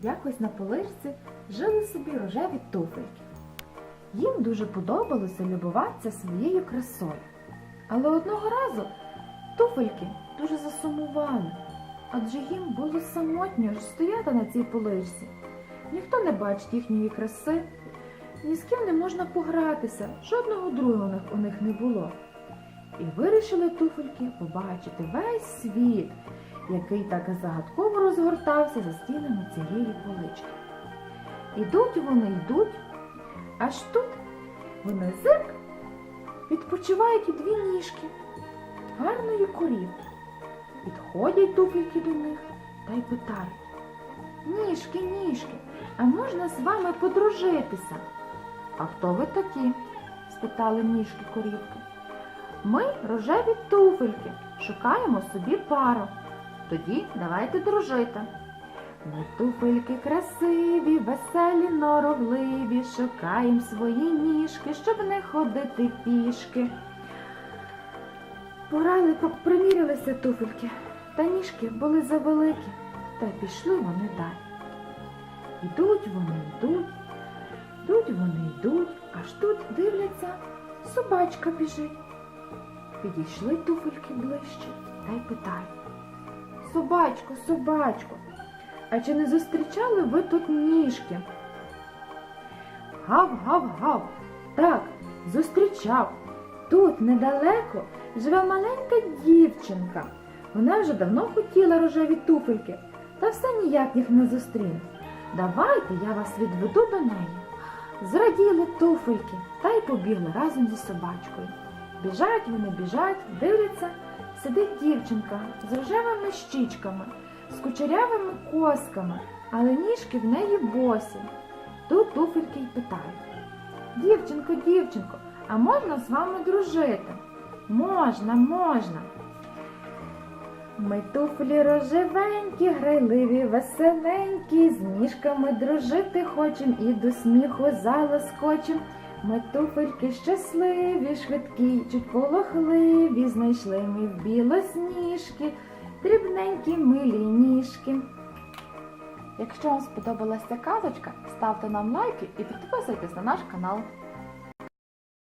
Якось на полишці жили собі рожеві туфельки. Їм дуже подобалося любуватися своєю красою. Але одного разу туфельки дуже засумували, адже їм було самотньо ж стояти на цій полишці. Ніхто не бачить їхньої краси, ні з ким не можна погратися, жодного друга у них, не було. І вирішили туфельки побачити весь світ, який так загадково розгортався за стінами цієї полички. Ідуть вони йдуть, аж тут вони зирк відпочивають і дві ніжки гарної корівки. Підходять туфельки до них та й питають. Ніжки, ніжки, а можна з вами подружитися? А хто ви такі? спитали ніжки корівки. Ми рожеві туфельки, шукаємо собі пару. Тоді давайте дружити. Ми туфельки красиві, веселі, норовливі, шукаємо свої ніжки, щоб не ходити пішки. Порали примірялися туфельки, та ніжки були завеликі, та пішли вони далі. Ідуть вони, йдуть, йдуть вони, йдуть, аж тут дивляться, собачка біжить. Підійшли туфельки ближче та й питають. Собачко, собачко, а чи не зустрічали ви тут ніжки? Гав, гав, гав. Так, зустрічав. Тут недалеко живе маленька дівчинка. Вона вже давно хотіла рожеві туфельки, та все ніяк їх не зустріне. Давайте я вас відведу до неї. Зраділи туфельки та й побігли разом зі собачкою. Біжать вони, біжать, дивляться, сидить дівчинка з рожевими щічками, з кучерявими косками, але ніжки в неї босі. Тут туфельки й питають. Дівчинко, дівчинко, а можна з вами дружити? Можна, можна. Ми туфлі рожевенькі, грайливі, веселенькі, з ніжками дружити хочем і до сміху залоскочем. Ми туфельки щасливі, швидкі, чуть полохливі, знайшли ми в білосніжки, дрібненькі милі ніжки. Якщо вам сподобалася казочка, ставте нам лайки і підписуйтесь на наш канал.